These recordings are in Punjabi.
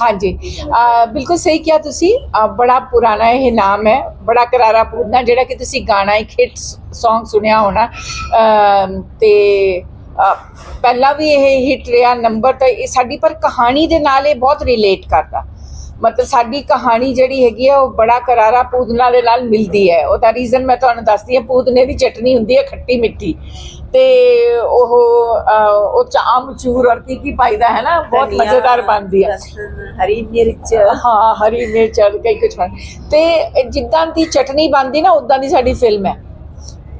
ਹਾਂਜੀ। ਬਿਲਕੁਲ ਸਹੀ ਕਿਹਾ ਤੁਸੀਂ। ਬੜਾ ਪੁਰਾਣਾ ਇਹ ਨਾਮ ਹੈ। ਬੜਾ ਕਰਾਰਾ ਪੂਰਨਾ ਜਿਹੜਾ ਕਿ ਤੁਸੀਂ ਗਾਣਾ, ਇੱਕ ਹਿੱਟ Song ਸੁਣਿਆ ਹੋਣਾ। ਅਮ ਤੇ ਪਹਿਲਾਂ ਵੀ ਇਹ ਹਿੱਟ ਰਿਹਾ, ਨੰਬਰ ਤਾਂ ਇਹ ਸਾਡੀ ਪਰ ਕਹਾਣੀ ਦੇ ਨਾਲ ਇਹ ਬਹੁਤ ਰਿਲੇਟ ਕਰਦਾ। ਮਤਲਬ ਸਾਡੀ ਕਹਾਣੀ ਜਿਹੜੀ ਹੈਗੀ ਹੈ ਉਹ ਬੜਾ ਕਰਾਰਾ ਪੂਦਨਾ ਦੇ ਨਾਲ ਮਿਲਦੀ ਹੈ। ਉਹਦਾ ਰੀਜ਼ਨ ਮੈਂ ਤੁਹਾਨੂੰ ਦੱਸਦੀ ਹਾਂ ਪੂਦਨੇ ਦੀ ਚਟਨੀ ਹੁੰਦੀ ਹੈ ਖੱਟੀ ਮਿੱਠੀ। ਤੇ ਉਹ ਉਹ ਚ ਆਮਚੂਰ ਔਰ ਕੀ ਕੀ ਪਾਈਦਾ ਹੈ ਨਾ ਬਹੁਤ ਮਜ਼ੇਦਾਰ ਬਣਦੀ ਹੈ। ਹਰੀ ਮਿਰਚ। ਹਾਂ ਹਰੀ ਮਿਰਚ ਔਰ ਕਈ ਕੁਝ ਤੇ ਜਿੱਦਾਂ ਦੀ ਚਟਨੀ ਬਣਦੀ ਨਾ ਉਦਾਂ ਦੀ ਸਾਡੀ ਫਿਲਮ ਹੈ।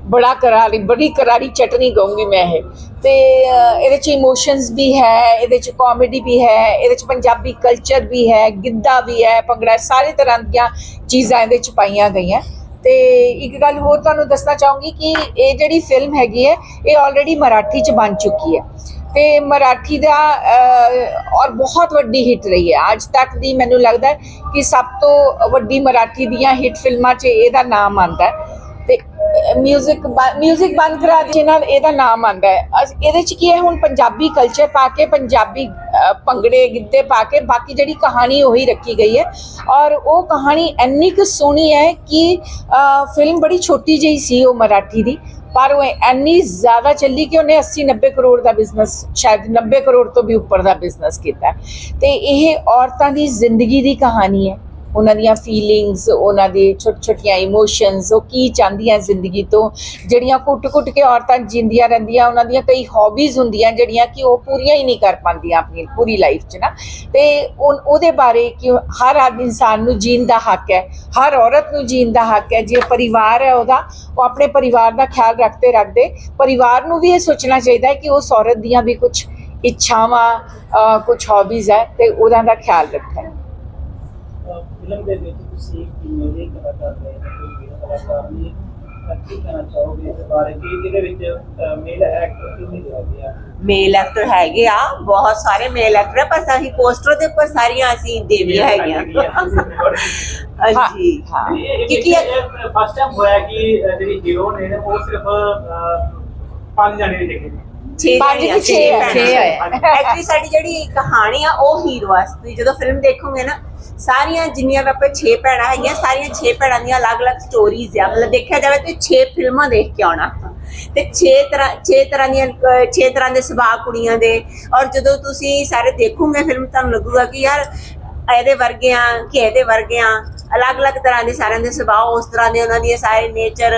ਬੜਾ ਕਰਾਰੀ ਬੜੀ ਕਰਾਰੀ ਚਟਨੀ ਕਹੂੰਗੀ ਮੈਂ ਇਹ। ਤੇ ਇਹਦੇ ਚ ਇਮੋਸ਼ਨਸ ਵੀ ਹੈ, ਇਹਦੇ ਚ ਕਾਮੇਡੀ ਵੀ ਹੈ, ਇਹਦੇ ਚ ਪੰਜਾਬੀ ਕਲਚਰ ਵੀ ਹੈ, ਗਿੱਧਾ ਵੀ ਹੈ, ਭੰਗੜਾ ਸਾਰੇ ਤਰ੍ਹਾਂ ਦੀਆਂ ਚੀਜ਼ਾਂ ਇਹਦੇ ਚ ਪਾਈਆਂ ਗਈਆਂ। ਤੇ ਇੱਕ ਗੱਲ ਹੋਰ ਤੁਹਾਨੂੰ ਦੱਸਣਾ ਚਾਹੂੰਗੀ ਕਿ ਇਹ ਜਿਹੜੀ ਫਿਲਮ ਹੈਗੀ ਹੈ, ਇਹ ਆਲਰੇਡੀ ਮਰਾਠੀ ਚ ਬਣ ਚੁੱਕੀ ਹੈ। ਤੇ ਮਰਾਠੀ ਦਾ ਔਰ ਬਹੁਤ ਵੱਡੀ ਹਿੱਟ ਰਹੀ ਹੈ। ਅੱਜ ਤੱਕ ਦੀ ਮੈਨੂੰ ਲੱਗਦਾ ਕਿ ਸਭ ਤੋਂ ਵੱਡੀ ਮਰਾਠੀ ਦੀਆਂ ਹਿੱਟ ਫਿਲਮਾਂ 'ਚ ਇਹਦਾ ਨਾਮ ਆਂਦਾ ਹੈ। ਮਿਊਜ਼ਿਕ ਮਿਊਜ਼ਿਕ ਬੰਦ ਕਰਾ ਦੇ ਨਾਲ ਇਹਦਾ ਨਾਮ ਆਂਦਾ ਹੈ। ਅਸ- ਇਹਦੇ 'ਚ ਕੀ ਹੈ ਹੁਣ ਪੰਜਾਬੀ ਕਲਚਰ ਪਾ ਕੇ ਪੰਜਾਬੀ ਅਹ, ਭੰਗੜੇ ਗਿੱਧੇ ਪਾ ਕੇ ਬਾਕੀ ਜਿਹੜੀ ਕਹਾਣੀ ਉਹੀ ਰੱਖੀ ਗਈ ਹੈ। ਔਰ ਉਹ ਕਹਾਣੀ ਇੰਨੀ ਕੁ ਸੋਹਣੀ ਹੈ ਕਿ ਫਿਲਮ ਬੜੀ ਛੋਟੀ ਜਿਹੀ ਸੀ ਉਹ ਮਰਾਠੀ ਦੀ ਪਰ ਉਹ ਇੰਨੀ ਜ਼ਿਆਦਾ ਚੱਲੀ ਕਿ ਉਹਨੇ 80 90 ਕਰੋੜ ਦਾ ਬਿਜ਼ਨਸ ਸ਼ਾਇਦ 90 ਕਰੋੜ ਤੋਂ ਵੀ ਉੱਪਰ ਦਾ ਬਿਜ਼ਨਸ ਕੀਤਾ। ਤੇ ਇਹ ਔਰਤਾਂ ਦੀ ਜ਼ਿੰਦਗੀ ਦੀ ਕਹਾਣੀ ਹੈ। ਉਹਨਾਂ ਦੀਆਂ ਫੀਲਿੰਗਸ ਉਹਨਾਂ ਦੇ ਛੋਟੇ ਛੋਟੀਆਂ ਇਮੋਸ਼ਨਸ ਉਹ ਕੀ ਚਾਹੁੰਦੀਆਂ ਜ਼ਿੰਦਗੀ ਤੋਂ? ਜਿਹੜੀਆਂ ਕੁੱਟ-ਕੁੱਟ ਕੇ ਔਰਤਾਂ ਜਿੰਦੀਆਂ ਰਹਿੰਦੀਆਂ, ਉਹਨਾਂ ਦੀਆਂ ਕਈ ਹੌਬੀਜ਼ ਹੁੰਦੀਆਂ ਜਿਹੜੀਆਂ ਕਿ ਉਹ ਪੂਰੀਆਂ ਹੀ ਨਹੀਂ ਕਰ ਪਾਉਂਦੀਆਂ ਆਪਣੀ ਪੂਰੀ ਲਾਈਫ 'ਚ ਨਾ। ਤੇ ਉਹ- ਉਹਦੇ ਬਾਰੇ ਕਿ ਹਰ ਆਦਮੀ ਇਨਸਾਨ ਨੂੰ ਜੀਣ ਦਾ ਹੱਕ ਹੈ, ਹਰ ਔਰਤ ਨੂੰ ਜੀਣ ਦਾ ਹੱਕ ਹੈ, ਜੇ ਪਰਿਵਾਰ ਹੈ ਉਹਦਾ, ਉਹ ਆਪਣੇ ਪਰਿਵਾਰ ਦਾ ਖਿਆਲ ਰੱਖਦੇ ਰੱਖਦੇ। ਪਰਿਵਾਰ ਨੂੰ ਵੀ ਇਹ ਸੋਚਣਾ ਚਾਹੀਦਾ ਹੈ ਕਿ ਉਸ ਔਰਤ ਦੀਆਂ ਵੀ ਕੁਝ ਇੱਛਾਵਾਂ ਕੁਝ ਹੌਬੀਜ਼ ਹੈ ਤੇ ਉਹਨਾਂ ਦਾ ਖਿਆਲ ਰੱਖਣ। ਫਿਲਮ ਦੇ ਵਿੱਚ ਤੁਸੀਂ ਕਿਵੇਂ ਕਲਾਕਾਰ ਰਹੇ ਹੋ ਕਲਾਕਾਰ ਨੇ ਕੀ ਕਹਿਣਾ ਚਾਹੋਗੇ ਇਸ ਬਾਰੇ? ਕਿ ਇਹਦੇ ਵਿੱਚ ਮੇਲ ਐਕਟਰ ਕਿੰਨੇ ਹੈਗੇ ਆ? ਮੇਲ ਐਕਟਰ ਹੈਗੇ ਆ ਬਹੁਤ ਸਾਰੇ ਮੇਲ ਐਕਟਰ ਆ ਪਰ ਅਸੀਂ ਪੋਸਟਰ ਦੇ ਉੱਪਰ ਸਾਰੀਆਂ ਅਸੀਂ ਦੇਵੀਆਂ ਹੈਗੀਆਂ ਹਾਂਜੀ ਹਾਂ। ਕਿਉਂਕਿ ਇਹ- ਫਸਟ ਟਾਈਮ ਹੋਇਆ ਕਿ ਅਹ, ਜਿਹੜੀ ਹੀਰੋ ਨੇ ਉਹ ਸਿਰਫ ਅਹ, ਪੰਜ ਜਣੇ ਨੇ ਦੇਖੇ ਛੇ ਪੰਜ ਜਣੀਆਂ, ਕਿ ਛੇ ਹੈ, ਛੇ ਹੈ। ਐਕਚੁਅਲੀ ਸਾਡੀ ਜਿਹੜੀ ਕਹਾਣੀ ਆ ਉਹ ਹੀਰੋ ਆ ਤੁਸੀਂ ਜਦੋਂ ਫਿਲਮ ਦੇਖੋਗੇ ਨਾ ਸਾਰੀਆਂ ਜਿੰਨੀਆਂ ਵੀ ਆਪਾਂ 6 ਭੈਣਾਂ ਹੈਗੀਆਂ, ਸਾਰੀਆਂ 6 ਭੈਣਾਂ ਦੀਆਂ ਅਲੱਗ-ਅਲੱਗ ਸਟੋਰੀਜ਼ ਆ। ਮਤਲਬ ਦੇਖਿਆ ਜਾਵੇ ਤੇ 6 ਫਿਲਮਾਂ ਦੇਖ ਕੇ ਆਉਣਾ ਤੇ 6 ਤਰ੍ਹਾਂ 6 ਤਰ੍ਹਾਂ ਦੀਆਂ 6 ਤਰ੍ਹਾਂ ਦੇ ਸੁਭਾਅ ਕੁੜੀਆਂ ਦੇ। ਔਰ ਜਦੋਂ ਤੁਸੀਂ ਸਾਰੇ ਦੇਖੋਗੇ ਫਿਲਮ ਤੁਹਾਨੂੰ ਲੱਗੂਗਾ ਕਿ ਯਾਰ ਇਹਦੇ ਵਰਗੇ ਆ ਕਿ ਇਹਦੇ ਵਰਗੇ ਆ ਅਲੱਗ-ਅਲੱਗ ਤਰ੍ਹਾਂ ਦੇ ਸਾਰਿਆਂ ਦੇ ਸੁਭਾਅ ਉਸ ਤਰ੍ਹਾਂ ਦੇ ਉਹਨਾਂ ਦੀ ਸਾਰੇ ਨੇਚਰ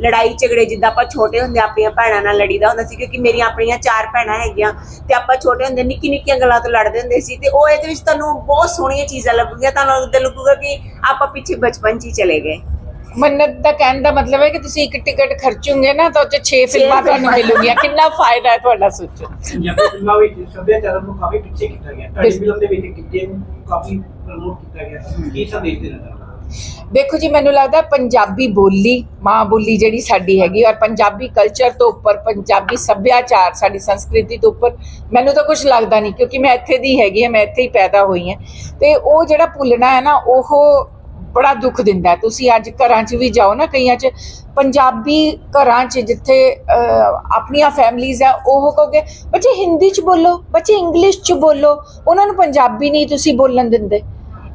ਲੜਾਈ ਝਗੜੇ ਜਿੱਦਾਂ ਆਪਾਂ ਛੋਟੇ ਹੁੰਦੇ ਆਪਣੀਆਂ ਭੈਣਾਂ ਨਾਲ ਲੜੀਦਾ ਹੁੰਦਾ ਸੀ ਕਿਉਂਕਿ ਮੇਰੀਆਂ ਆਪਣੀਆਂ ਚਾਰ ਭੈਣਾਂ ਹੈਗੀਆਂ ਤੇ ਆਪਾਂ ਛੋਟੇ ਹੁੰਦੇ ਨਿੱਕੀ ਨਿੱਕੀਆਂ ਗੱਲਾਂ ਤੋਂ ਲੜਦੇ ਹੁੰਦੇ ਸੀ ਤੇ ਉਹ ਇਹਦੇ ਵਿੱਚ ਤੁਹਾਨੂੰ ਬਹੁਤ ਸੋਹਣੀਆਂ ਚੀਜ਼ਾਂ ਲੱਗੂਗੀਆਂ ਤੁਹਾਨੂੰ ਉਦੋਂ ਲੱਗੂਗਾ ਕਿ ਆਪਾਂ ਪਿੱਛੇ ਬਚਪਨ 'ਚ ਹੀ ਚਲੇ ਗਏ। ਮੰਨਤ ਦਾ ਕਹਿਣ ਦਾ ਮਤਲਬ ਹੈ ਕਿ ਤੁਸੀਂ ਇੱਕ ਟਿਕਟ ਖਰਚੋਗੇ ਨਾ ਤਾਂ ਉਹ 'ਚ 6 ਫਿਲਮਾਂ ਤੁਹਾਨੂੰ ਮਿਲੂਗੀਆਂ। ਕਿੰਨਾ ਫਾਇਦਾ ਹੈ ਤੁਹਾਡਾ ਸੋਚੋ ਪੰਜਾਬੀ ਫਿਲਮਾਂ ਵਿੱਚ ਸੱਭਿਆਚਾਰ ਨੂੰ ਕਾਫੀ ਪਿੱਛੇ ਕੀਤਾ ਗਿਆ। ਤੁਹਾਡੀ ਫਿਲਮ ਦੇ ਵਿੱਚ ਕਿਤੇ ਨੂੰ ਕਾਫੀ ਪ੍ਰਮੋਟ ਕੀਤਾ ਗਿਆ ਕੀ ਸੰਦੇਸ਼ ਦੇਣਾ ਚਾਹੁੰਦੇ ਹੋ? ਦੇਖੋ ਜੀ ਮੈਨੂੰ ਲੱਗਦਾ ਪੰਜਾਬੀ ਬੋਲੀ ਮਾਂ ਬੋਲੀ ਜਿਹੜੀ ਸਾਡੀ ਹੈਗੀ ਔਰ ਪੰਜਾਬੀ ਕਲਚਰ ਤੋਂ ਉੱਪਰ ਪੰਜਾਬੀ ਸੱਭਿਆਚਾਰ ਸਾਡੀ ਸੰਸਕ੍ਰਿਤੀ ਤੋਂ ਉੱਪਰ ਮੈਨੂੰ ਤਾਂ ਕੁਝ ਲੱਗਦਾ ਨਹੀਂ ਕਿਉਂਕਿ ਮੈਂ ਇੱਥੇ ਦੀ ਹੈਗੀ ਹਾਂ ਮੈਂ ਇੱਥੇ ਹੀ ਪੈਦਾ ਹੋਈ ਹਾਂ ਤੇ ਉਹ ਜਿਹੜਾ ਭੁੱਲਣਾ ਹੈ ਨਾ ਉਹ ਬੜਾ ਦੁੱਖ ਦਿੰਦਾ ਹੈ। ਤੁਸੀਂ ਅੱਜ ਘਰਾਂ 'ਚ ਵੀ ਜਾਓ ਨਾ ਕਈਆਂ 'ਚ ਪੰਜਾਬੀ ਘਰਾਂ 'ਚ ਜਿੱਥੇ ਅਹ, ਆਪਣੀਆਂ ਫੈਮਲੀਆਂ ਆ ਉਹ ਕਹੋਗੇ ਬੱਚੇ ਹਿੰਦੀ 'ਚ ਬੋਲੋ ਬੱਚੇ ਇੰਗਲਿਸ਼ 'ਚ ਬੋਲੋ ਉਹਨਾਂ ਨੂੰ ਪੰਜਾਬੀ ਨਹੀਂ ਤੁਸੀਂ ਬੋਲਣ ਦਿੰਦੇ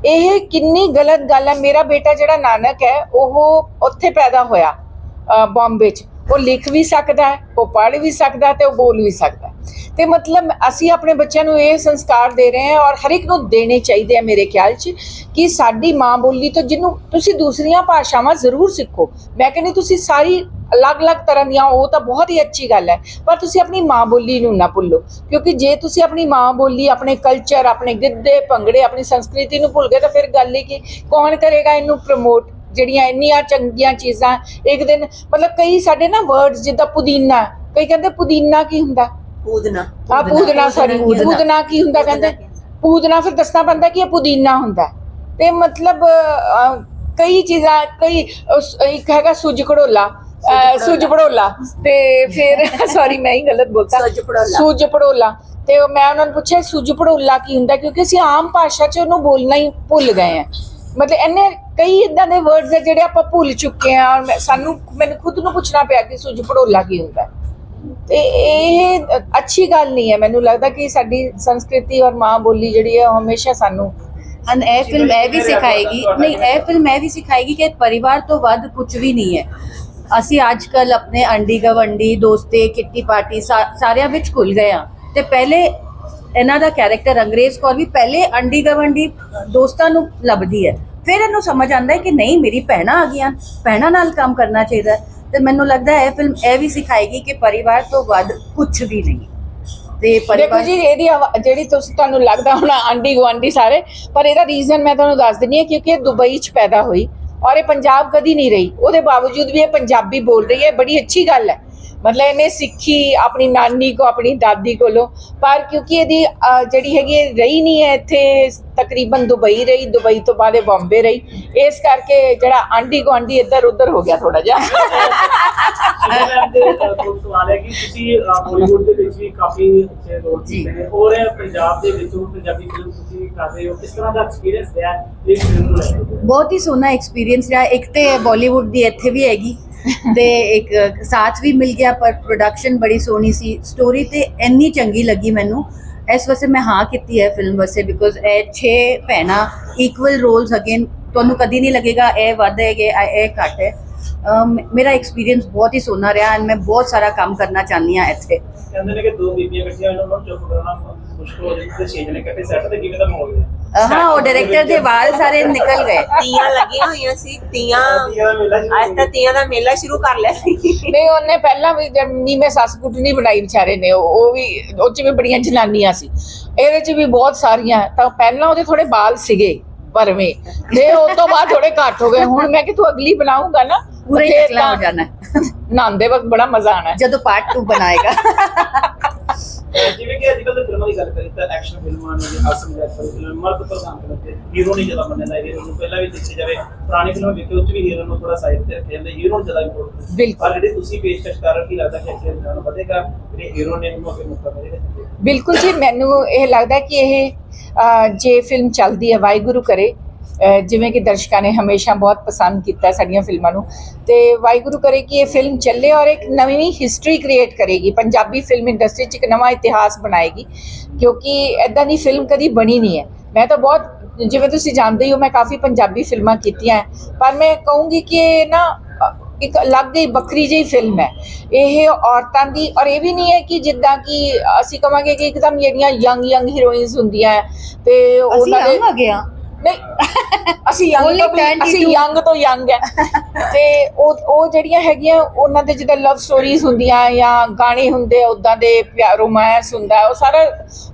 ਇਹ ਕਿੰਨੀ ਗਲਤ ਗੱਲ ਹੈ। ਮੇਰਾ ਬੇਟਾ ਜਿਹੜਾ ਨਾਨਕ ਹੈ ਉਹ ਉੱਥੇ ਪੈਦਾ ਹੋਇਆ ਅ, ਬੰਬੇ 'ਚ। ਉਹ ਲਿਖ ਵੀ ਸਕਦਾ ਹੈ, ਉਹ ਪੜ੍ਹ ਵੀ ਸਕਦਾ ਹੈ ਤੇ ਉਹ ਬੋਲ ਵੀ ਸਕਦਾ ਹੈ। ਤੇ ਮਤਲਬ ਅਸੀਂ ਆਪਣੇ ਬੱਚਿਆਂ ਨੂੰ ਇਹ ਸੰਸਕਾਰ ਦੇ ਰਹੇ ਹਾਂ ਔਰ ਹਰ ਇੱਕ ਨੂੰ ਦੇਣੇ ਚਾਹੀਦੇ ਆ ਮੇਰੇ ਖਿਆਲ 'ਚ ਕਿ ਸਾਡੀ ਮਾਂ ਬੋਲੀ ਤੋਂ ਜਿਹਨੂੰ ਤੁਸੀਂ ਦੂਸਰੀਆਂ ਭਾਸ਼ਾਵਾਂ ਜ਼ਰੂਰ ਸਿੱਖੋ। ਮੈਂ ਕਹਿੰਦੀ ਤੁਸੀਂ ਸਾਰੀ ਅਲੱਗ-ਅਲੱਗ ਤਰ੍ਹਾਂ ਦੀਆਂ ਉਹ ਤਾਂ ਬਹੁਤ ਹੀ ਅੱਛੀ ਗੱਲ ਹੈ, ਪਰ ਤੁਸੀਂ ਆਪਣੀ ਮਾਂ ਬੋਲੀ ਨੂੰ ਨਾ ਭੁੱਲੋ, ਕਿਉਂਕਿ ਜੇ ਤੁਸੀਂ ਆਪਣੀ ਮਾਂ ਬੋਲੀ, ਆਪਣੇ ਕਲਚਰ ਆਪਣੇ ਗਿੱਧੇ, ਭੰਗੜੇ, ਆਪਣੀ ਸੰਸਕ੍ਰਿਤੀ ਨੂੰ ਭੁੱਲ ਗਏ ਤਾਂ ਫਿਰ ਗੱਲ ਹੀ ਕੀ, ਕੌਣ ਕਰੇਗਾ ਇਹਨੂੰ ਪ੍ਰਮੋਟ ਜਿਹੜੀਆਂ ਇੰਨੀਆਂ ਚੰਗੀਆਂ ਚੀਜ਼ਾਂ ਇੱਕ ਦਿਨ ਮਤਲਬ ਕਈ ਸਾਡੇ ਨਾ ਵਰਡਸ ਜਿੱਦਾਂ ਪੁਦੀਨਾ ਕਈ ਕਹਿੰਦੇ ਪੁਦੀਨਾ ਕੀ ਹੁੰਦਾ? ਪੂਦਨਾ। ਆ ਪੂਦਨਾ। ਸੌਰੀ ਪੂਦਨਾ ਕੀ ਹੁੰਦਾ? ਕਹਿੰਦੇ? ਪੂਦਨਾ ਫਿਰ ਦੱਸਣਾ ਪੈਂਦਾ ਕਿ ਇਹ ਪੁਦੀਨਾ ਹੁੰਦਾ। ਤੇ ਮਤਲਬ ਕਈ ਚੀਜ਼ਾਂ ਕਈ ਇੱਕ ਹੈਗਾ ਸੁੱਜ ਘੜੋਲਾ ਸੁੱਜ ਪੜੋਲਾ। ਤੇ ਫਿਰ ਸੌਰੀ ਮੈਂ ਹੀ ਗਲਤ ਬੋਲਤਾ। ਸੁੱਜ ਪੜੋਲਾ। ਸੁੱਜ ਪੜੋਲਾ। ਤੇ ਮੈਂ ਉਹਨਾਂ ਨੂੰ ਪੁੱਛਿਆ ਸੁੱਜ ਪੜੋਲਾ ਕੀ ਹੁੰਦਾ? ਕਿਉਂਕਿ ਅਸੀਂ ਆਮ ਭਾਸ਼ਾ 'ਚ ਉਹਨੂੰ ਬੋਲਣਾ ਹੀ ਭੁੱਲ ਗਏ ਆ ਮਤਲਬ ਇੰਨੇ ਕਈ ਇਦਾਂ ਦੇ ਵਰਡਸ ਆ ਜਿਹੜੇ ਆਪਾਂ ਭੁੱਲ ਚੁੱਕੇ ਆ ਔਰ ਮੈਂ- ਸਾਨੂੰ ਮੈਨੂੰ ਖੁਦ ਨੂੰ ਪੁੱਛਣਾ ਪਿਆ ਕਿ ਸੁੱਜ ਪੜੋਲਾ ਕੀ ਹੁੰਦਾ ਹੈ। ਤੇ ਇਹ ਅੱਛੀ ਗੱਲ ਨਹੀਂ ਹੈ। ਮੈਨੂੰ ਲੱਗਦਾ ਕਿ ਸਾਡੀ ਸੰਸਕ੍ਰਿਤੀ ਔਰ ਮਾਂ ਬੋਲੀ ਜਿਹੜੀ ਹੈ ਉਹ ਹਮੇਸ਼ਾ ਸਾਨੂੰ ਅਨ ਇਹ ਫਿਲਮ ਇਹ ਵੀ ਸਿਖਾਏਗੀ। ਨਹੀਂ ਇਹ ਫਿਲਮ ਇਹ ਵੀ ਸਿਖਾਏਗੀ ਕਿ ਪਰਿਵਾਰ ਤੋਂ ਵੱਧ ਕੁਝ ਵੀ ਨਹੀਂ ਹੈ। ਅਸੀਂ ਅੱਜ ਕੱਲ ਆਪਣੇ ਅੰਡੀ ਗਵੰਡੀ ਦੋਸਤੇ ਕਿੱਟੀ ਪਾਰਟੀ ਸਾ- ਸਾਰਿਆਂ ਵਿੱਚ ਖੁੱਲ ਗਏ ਆ ਤੇ ਪਹਿਲੇ ਇਹਨਾਂ ਦਾ ਕੈਰੈਕਟਰ ਅੰਗਰੇਜ਼ ਕੌਰ ਵੀ ਪਹਿਲੇ ਅੰਡੀ ਗਵੰਡੀ ਦੋਸਤਾਂ ਨੂੰ ਲੱਭਦੀ ਹੈ। ਫਿਰ ਇਹਨੂੰ ਸਮਝ ਆਉਂਦਾ ਹੈ ਕਿ ਨਹੀਂ ਮੇਰੀ ਭੈਣਾਂ ਆ ਗਈਆਂ ਭੈਣਾਂ ਨਾਲ ਕੰਮ ਕਰਨਾ ਚਾਹੀਦਾ। ਤੇ ਮੈਨੂੰ ਲੱਗਦਾ ਹੈ ਇਹ ਫਿਲਮ ਇਹ ਵੀ ਸਿਖਾਏਗੀ ਕਿ ਪਰਿਵਾਰ ਤੋਂ ਵੱਧ ਕੁਝ ਵੀ ਨਹੀਂ। ਤੇ ਦੇਖੋ ਜੀ ਇਹਦੀ ਆਵਾ- ਜਿਹੜੀ ਤੁਸੀਂ ਤੁਹਾਨੂੰ ਲੱਗਦਾ ਹੋਣਾ ਆਂਡੀ ਗਵਾਂਡੀ ਸਾਰੇ ਪਰ ਇਹਦਾ ਰੀਜ਼ਨ ਮੈਂ ਤੁਹਾਨੂੰ ਦੱਸ ਦਿੰਨੀ ਹਾਂ ਕਿਉਂਕਿ ਇਹ ਦੁਬਈ 'ਚ ਪੈਦਾ ਹੋਈ ਔਰ ਇਹ ਪੰਜਾਬ ਕਦੀ ਨਹੀਂ ਰਹੀ। ਉਹਦੇ ਬਾਵਜੂਦ ਵੀ ਇਹ ਪੰਜਾਬੀ ਬੋਲ ਰਹੀ ਹੈ ਬੜੀ ਅੱਛੀ ਗੱਲ ਹੈ। ਮਤਲਬ ਇਹਨੇ ਸਿੱਖੀ ਆਪਣੀ ਨਾਨੀ ਕੋ, ਆਪਣੀ ਦਾਦੀ ਕੋਲੋਂ। ਪਰ ਕਿਉਂਕਿ ਇਹਦੀ ਜਿਹੜੀ ਹੈਗੀ ਰਹੀ ਨਹੀਂ ਹੈ ਇੱਥੇ, ਤਕਰੀਬਨ ਦੁਬਈ ਰਹੀ, ਦੁਬਈ ਤੋਂ ਬਾਅਦ ਇਹ ਬੰਬੇ ਰਹੀ। ਇਸ ਕਰਕੇ ਜਿਹੜਾ ਆਂਡੀ ਗਵਾਂਡੀ ਇੱਧਰ ਉੱਧਰ ਹੋ ਗਿਆ ਥੋੜਾ ਜਿਹਾ। ਸਵਾਲ ਹੈ ਕਿ ਤੁਸੀਂ ਬਾਲੀਵੁੱਡ ਦੇ ਵਿੱਚ ਵੀ ਕਾਫੀ ਅੱਛੇ ਰੋਲ ਕੀਤੇ ਨੇ ਔਰ ਪੰਜਾਬ ਦੇ ਵਿੱਚ ਪੰਜਾਬੀ ਫਿਲਮ ਤੁਸੀਂ ਕਰ ਰਹੇ ਹੋ ਕਿਸ ਤਰ੍ਹਾਂ ਦਾ ਐਕਸਪੀਰੀਅੰਸ ਰਿਹਾ ਇਸ ਫਿਲਮ ਨੂੰ ਬਹੁਤ ਹੀ ਸੋਹਣਾ ਐਕਸਪੀਰੀਅੰਸ ਰਿਹਾ। ਇੱਕ ਤੇ ਬਾਲੀਵੁੱਡ ਦੀ ਇੱਥੇ ਵੀ ਹੈਗੀ। ਤੇ ਇੱਕ ਸਾਥ ਵੀ ਮਿਲ ਗਿਆ, ਪਰ ਪ੍ਰੋਡਕਸ਼ਨ ਬੜੀ ਸੋਹਣੀ ਸੀ। ਸਟੋਰੀ ਤੇ ਇੰਨੀ ਚੰਗੀ ਲੱਗੀ ਮੈਨੂੰ। ਇਸ ਵਾਸਤੇ ਮੈਂ ਹਾਂ ਕੀਤੀ ਹੈ ਫਿਲਮ ਵਾਸਤੇ ਬਿਕੋਜ਼ ਇਹ ਛੇ ਭੈਣਾਂ ਇਕੁਅਲ ਰੋਲਸ ਅਗੇਨ ਤੁਹਾਨੂੰ ਕਦੀ ਨਹੀਂ ਲੱਗੇਗਾ, ਇਹ ਵੱਧ ਹੈ ਕਿ ਇਹ ਘੱਟ ਹੈ। ਮੇਰਾ ਐਕਸਪੀਰੀਅੰਸ ਬਹੁਤ ਹੀ ਸੋਹਣਾ ਰਿਹਾ ਐਂਡ ਮੈਂ ਬਹੁਤ ਸਾਰਾ ਕੰਮ ਕਰਨਾ ਚਾਹੁੰਦੀ ਹਾਂ ਇੱਥੇ। ਕਹਿੰਦੇ ਨੇ ਕਿ ਦੋ ਬੀਬੀਆਂ ਇਕੱਠੀਆਂ ਉਹਨਾਂ ਨੂੰ ਚੁੱਪ ਕਰਨਾ ਮੁਸ਼ਕਲ ਹੋ ਜਾਂਦਾ, ਤੇ ਛੇ ਜਣੇ ਇਕੱਠੇ ਸੈੱਟ ਤੇ ਕਿਵੇਂ ਦਾ ਮਾਹੌਲ ਹੈ? ਹਾਂ ਉਹ ਡਾਇਰੈਕਟਰ ਦੇ ਵਾਲ ਸਾਰੇ ਨਿਕਲ ਗਏ। ਤੀਆਂ ਲੱਗੀਆਂ ਹੋਈਆਂ ਸੀ ਤੀਆਂ। ਅੱਜ ਤਾਂ ਤੀਆਂ ਦਾ ਮੇਲਾ ਸ਼ੁਰੂ ਕਰ ਲਿਆ ਸੀ। ਨਹੀਂ ਉਹਨੇ ਪਹਿਲਾਂ ਵੀ ਜਦ ਨੀ ਮੈਂ ਸੱਸ ਕੁੱਟਣੀ ਬਣਾਈ ਵਿਚਾਰੇ ਨੇ ਉਹ ਉਹ ਵੀ ਉਹ ਚ ਵੀ ਬੜੀਆਂ ਜਨਾਨੀਆਂ ਸੀ। ਇਹਦੇ ਚ ਵੀ ਬਹੁਤ ਸਾਰੀਆਂ। ਤਾਂ ਪਹਿਲਾਂ ਉਹਦੇ ਥੋੜੇ ਬਾਲ ਸੀਗੇ ਭਰਵੇਂ ਤੇ ਉਸ ਤੋਂ ਬਾਅਦ ਥੋੜੇ ਘੱਟ ਹੋ ਗਏ। ਹੁਣ ਮੈਂ ਕਿ ਤੂੰ ਅਗਲੀ ਬਣਾਉਂਗਾ ਨਾ ਪੂਰਾ ਹੀ ਫਿਰ ਤਾਂ। ਨਹਾਉਂਦੇ ਵਕਤ ਬੜਾ ਮਜ਼ਾ ਆਣਾ ਜਦੋਂ ਪਾਰਟ 2 ਬਣਾਏਗਾ। ਜਿਵੇਂ ਕਿ ਅੱਜ ਕੱਲ੍ਹ ਦੇ ਫਿਲਮਾਂ ਦੀ ਗੱਲ ਕਰੀ ਤਾਂ ਐਕਸ਼ਨ ਫਿਲਮਾਂ ਨੇ ਹਾਸਮ ਜੈਸਾ ਫਿਲਮ ਮਰਦ ਪ੍ਰਧਾਨ ਤੇ ਹੀਰੋ ਨਹੀਂ ਜ਼ਿਆਦਾ ਮੰਨਿਆ ਜਾਂਦਾ। ਹੀਰੋ ਨੂੰ ਪਹਿਲਾਂ ਵੀ ਦੇਖੀ ਜਾਵੇ ਪੁਰਾਣੀ ਫਿਲਮਾਂ ਵਿੱਚ ਉੱਚ ਵੀ ਹੀਰੋ ਨੂੰ ਥੋੜਾ ਸਾਈਡ ਤੇ ਰੱਖਿਆ ਜਾਂਦਾ। ਹੀਰੋ ਨੂੰ ਜ਼ਿਆਦਾ ਇੰਪੋਰਟੈਂਟ ਬਿਲਕੁਲ। ਜਿਹੜੀ ਤੁਸੀਂ ਪੇਸ਼ਕਸ਼ ਕਰ ਰਹੇ ਕੀ ਲੱਗਦਾ ਕਿ ਅੱਗੇ ਜਾਣ ਵਧੇਗਾ? ਜਿਹੜੇ ਹੀਰੋ ਨੇ ਉਹਨੂੰ ਅੱਗੇ ਮੌਕਾ ਮਿਲੇਗਾ ਬਿਲਕੁਲ ਜੀ ਮੈਨੂੰ ਇਹ ਲੱਗਦਾ ਕਿ ਇਹ ਜੇ ਫਿਲਮ ਚੱਲਦੀ ਹੈ ਵਾਹਿਗੁਰੂ ਕਰੇ ਜਿਵੇਂ ਕਿ ਦਰਸ਼ਕਾਂ ਨੇ ਹਮੇਸ਼ਾ ਬਹੁਤ ਪਸੰਦ ਕੀਤਾ ਸਾਡੀਆਂ ਫਿਲਮਾਂ ਨੂੰ। ਤੇ ਵਾਹਿਗੁਰੂ ਕਰੇ ਕਿ ਇਹ ਫਿਲਮ ਚੱਲੇ ਔਰ ਇੱਕ ਨਵੀਂ ਹਿਸਟਰੀ ਕ੍ਰੀਏਟ ਕਰੇਗੀ। ਪੰਜਾਬੀ ਫਿਲਮ ਇੰਡਸਟਰੀ 'ਚ ਇੱਕ ਨਵਾਂ ਇਤਿਹਾਸ ਬਣਾਏਗੀ ਕਿਉਂਕਿ ਐਦਾਂ ਦੀ ਫਿਲਮ ਕਦੀ ਬਣੀ ਨਹੀਂ ਹੈ। ਮੈਂ ਤਾਂ ਬਹੁਤ ਜਿਵੇਂ ਤੁਸੀਂ ਜਾਣਦੇ ਹੀ ਹੋ ਮੈਂ ਕਾਫੀ ਪੰਜਾਬੀ ਫਿਲਮਾਂ ਕੀਤੀਆਂ ਪਰ ਮੈਂ ਕਹੂੰਗੀ ਕਿ ਇਹ ਨਾ ਇੱਕ ਅਲੱਗ ਹੀ ਵੱਖਰੀ ਜਿਹੀ ਫਿਲਮ ਹੈ। ਇਹ ਔਰਤਾਂ ਦੀ ਔਰ ਇਹ ਵੀ ਨਹੀਂ ਹੈ ਕਿ ਜਿੱਦਾਂ ਕਿ ਅਸੀਂ ਕਵਾਂਗੇ ਕਿ ਇੱਕਦਮ ਜਿਹੜੀਆਂ ਯੰਗ ਯੰਗ ਹੀਰੋਇਨਸ ਹੁੰਦੀਆਂ ਹੈ ਤੇ ਅਸੀਂ ਉਹਨਾਂ ਦੇ ਆ ਗਏ ਹਾਂ। ਨਹੀਂ ਅਸੀਂ ਯੰਗ Only ਤੋਂ ਵੀ- 22 ਅਸੀਂ ਯੰਗ ਤੋਂ ਯੰਗ ਹੈ। ਤੇ ਉਹ ਉਹ ਜਿਹੜੀਆਂ ਹੈਗੀਆਂ ਉਹਨਾਂ ਦੇ ਜਿੱਦਾਂ ਲਵ ਸਟੋਰੀਜ਼ ਹੁੰਦੀਆਂ ਜਾਂ ਗਾਣੇ ਹੁੰਦੇ ਉਦਾਂ ਦੇ ਰੋਮਾਂਸ ਹੁੰਦਾ ਉਹ ਸਾਰਾ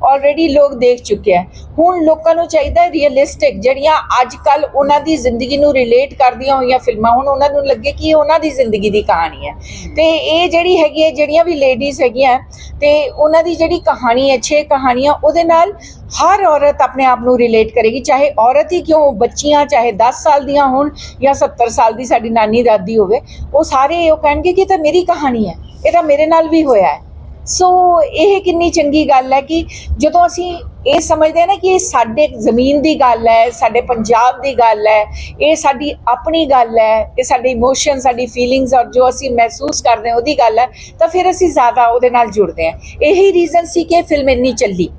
ਆਲਰੇਡੀ ਲੋਕ ਦੇਖ ਚੁੱਕੇ ਆ। ਹੁਣ ਲੋਕਾਂ ਨੂੰ ਚਾਹੀਦਾ ਰੀਅਲਿਸਟਿਕ ਜਿਹੜੀਆਂ ਅੱਜ ਕੱਲ ਉਹਨਾਂ ਦੀ ਜ਼ਿੰਦਗੀ ਨੂੰ ਰਿਲੇਟ ਕਰਦੀਆਂ ਹੋਈਆਂ ਫਿਲਮਾਂ ਹੁਣ ਉਹਨਾਂ ਨੂੰ ਲੱਗੇ ਕਿ ਇਹ ਉਹਨਾਂ ਦੀ ਜ਼ਿੰਦਗੀ ਦੀ ਕਹਾਣੀ ਹੈ। ਤੇ ਇਹ ਜਿਹੜੀ ਹੈਗੀ ਹੈ ਜਿਹੜੀਆਂ ਵੀ ਲੇਡੀਜ਼ ਹੈਗੀਆਂ ਤੇ ਉਹਨਾਂ ਦੀ ਜਿਹੜੀ ਕਹਾਣੀ ਹੈ ਛੇ ਕਹਾਣੀਆਂ ਉਹਦੇ ਨਾਲ ਹਰ ਔਰਤ ਆਪਣੇ ਆਪ ਨੂੰ ਰਿਲੇਟ ਕਰੇਗੀ, ਚਾਹੇ ਔਰਤ ਹੀ ਕਿਉਂ ਬੱਚੀਆਂ, ਚਾਹੇ 10 ਸਾਲ ਦੀਆਂ ਹੋਣ ਜਾਂ 70 ਸਾਲ ਦੀ ਸਾਡੀ ਨਾਨੀ ਦਾਦੀ ਹੋਵੇ, ਉਹ ਸਾਰੇ ਉਹ ਕਹਿਣਗੇ ਕਿ ਇਹ ਤਾਂ ਮੇਰੀ ਕਹਾਣੀ ਹੈ, ਇਹ ਤਾਂ ਮੇਰੇ ਨਾਲ ਵੀ ਹੋਇਆ ਹੈ। ਸੋ ਇਹ ਕਿੰਨੀ ਚੰਗੀ ਗੱਲ ਹੈ ਕਿ ਜਦੋਂ ਅਸੀਂ ਇਹ ਸਮਝਦੇ ਹਾਂ ਨਾ ਕਿ ਇਹ ਸਾਡੇ ਜ਼ਮੀਨ ਦੀ ਗੱਲ ਹੈ, ਸਾਡੇ ਪੰਜਾਬ ਦੀ ਗੱਲ ਹੈ, ਇਹ ਸਾਡੀ ਆਪਣੀ ਗੱਲ ਹੈ, ਇਹ ਸਾਡੇ ਇਮੋਸ਼ਨ ਸਾਡੀ ਫੀਲਿੰਗਸ ਔਰ ਜੋ ਅਸੀਂ ਮਹਿਸੂਸ ਕਰਦੇ ਹਾਂ ਉਹਦੀ ਗੱਲ ਹੈ, ਤਾਂ ਫਿਰ ਅਸੀਂ ਜ਼ਿਆਦਾ ਉਹਦੇ ਨਾਲ ਜੁੜਦੇ ਹਾਂ। ਇਹੀ ਰੀਜ਼ਨ ਸੀ ਕਿ ਇਹ ਫਿਲਮ ਇੰਨੀ ਚੱਲੀ।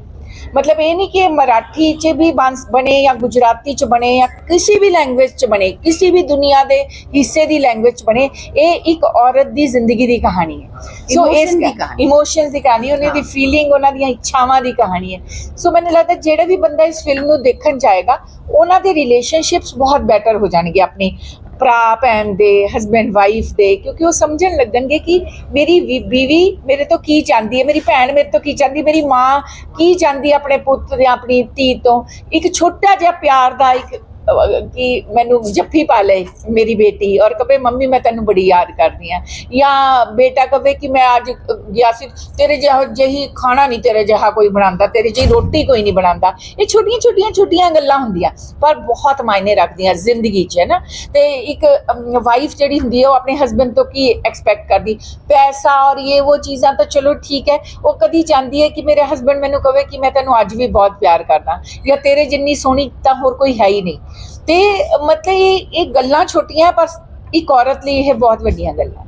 ਮਤਲਬ ਇਹ ਨਹੀਂ ਕਿ ਮਰਾਠੀ ਚ ਵੀ ਬਣ- ਜਾਂ ਗੁਜਰਾਤੀ ਚ ਬਣੇ ਜਾਂ ਕਿਸੇ ਵੀ ਲੈਂਗੁਏਜ ਚ ਬਣੇ ਕਿਸੇ ਵੀ ਦੁਨੀਆ ਦੇ ਹਿੱਸੇ ਦੀ ਲੈਂਗੁਏਜ ਚ ਬਣੇ ਇਹ ਇੱਕ ਔਰਤ ਦੀ ਜ਼ਿੰਦਗੀ ਦੀ ਕਹਾਣੀ ਹੈ। ਸੋ ਇਸ। ਇਮੋਸ਼ਨਸ ਦੀ ਕਹਾਣੀ ਉਹਨਾਂ ਦੀ ਫੀਲਿੰਗ ਉਹਨਾਂ ਦੀਆਂ ਇੱਛਾਵਾਂ ਦੀ ਕਹਾਣੀ ਹੈ। ਸੋ ਮੈਨੂੰ ਲੱਗਦਾ ਜਿਹੜਾ ਵੀ ਬੰਦਾ ਇਸ ਫਿਲਮ ਨੂੰ ਦੇਖਣ ਜਾਏਗਾ ਉਹਨਾਂ ਦੇ ਰਿਲੇਸ਼ਨਸ਼ਿਪਸ ਬਹੁਤ ਬੈਟਰ ਹੋ ਜਾਣਗੇ ਆਪਣੀ ਭਰਾ, ਭੈਣ ਦੇ ਹਸਬੈਂਡ ਵਾਈਫ ਦੇ, ਕਿਉਂਕਿ ਉਹ ਸਮਝਣ ਲੱਗਣਗੇ ਕਿ ਮੇਰੀ ਵੀ- ਬੀਵੀ ਮੇਰੇ ਤੋਂ ਕੀ ਚਾਹੁੰਦੀ ਹੈ, ਮੇਰੀ ਭੈਣ ਮੇਰੇ ਤੋਂ ਕੀ ਚਾਹੁੰਦੀ ਮੇਰੀ ਮਾਂ ਕੀ ਚਾਹੁੰਦੀ ਆਪਣੇ ਪੁੱਤ ਜਾਂ ਆਪਣੀ ਧੀ ਤੋਂ। ਇੱਕ ਛੋਟਾ ਜਿਹਾ ਪਿਆਰ ਦਾ ਇੱਕ ਕਿ ਮੈਨੂੰ ਜੱਫੀ ਪਾ ਲਏ ਮੇਰੀ ਬੇਟੀ ਔਰ ਕਵੇ, ਮੰਮੀ, ਮੈਂ ਤੈਨੂੰ ਬੜੀ ਯਾਦ ਕਰਦੀ ਆ ਜਾਂ ਬੇਟਾ ਕਵੇ ਕਿ ਮੈਂ ਅੱਜ ਗਿਆ ਸੀ ਤੇਰੇ ਜਿਹਾ ਜਿਹੀ ਖਾਣਾ ਨਹੀਂ ਤੇਰੇ ਜਿਹਾ ਕੋਈ ਬਣਾਉਂਦਾ, ਤੇਰੇ ਜਿਹੀ ਰੋਟੀ ਕੋਈ ਨਹੀਂ ਬਣਾਉਂਦਾ। ਇਹ ਛੋਟੀਆਂ ਛੋਟੀਆਂ ਛੋਟੀਆਂ ਗੱਲਾਂ ਹੁੰਦੀਆਂ, ਪਰ ਬਹੁਤ ਮਾਇਨੇ ਰੱਖਦੀਆਂ ਜ਼ਿੰਦਗੀ 'ਚ, ਹੈ ਨਾ? ਤੇ ਇੱਕ ਵਾਈਫ ਜਿਹੜੀ ਹੁੰਦੀ ਹੈ, ਉਹ ਆਪਣੇ ਹਸਬੰਡ ਤੋਂ ਕੀ ਐਕਸਪੈਕਟ ਕਰਦੀ? ਪੈਸਾ ਔਰ ਇਹ ਉਹ ਚੀਜ਼ਾਂ ਤਾਂ ਚਲੋ ਠੀਕ ਹੈ, ਉਹ ਕਦੀ ਚਾਹੁੰਦੀ ਹੈ ਕਿ ਮੇਰੇ ਹਸਬੰਡ ਮੈਨੂੰ ਕਵੇ ਕਿ ਮੈਂ ਤੈਨੂੰ ਅੱਜ ਵੀ ਬਹੁਤ ਪਿਆਰ ਕਰਦਾ, ਜਾਂ ਤੇਰੇ ਜਿੰਨੀ ਸੋਹਣੀ ਤਾਂ ਹੋਰ ਕੋਈ ਹੈ ਹੀ ਨਹੀਂ। ਤੇ ਮਤਲਬ ਇਹ ਇਹ ਗੱਲਾਂ ਛੋਟੀਆਂ ਪਰ ਇੱਕ ਔਰਤ ਲਈ ਇਹ ਬਹੁਤ ਵੱਡੀਆਂ ਗੱਲਾਂ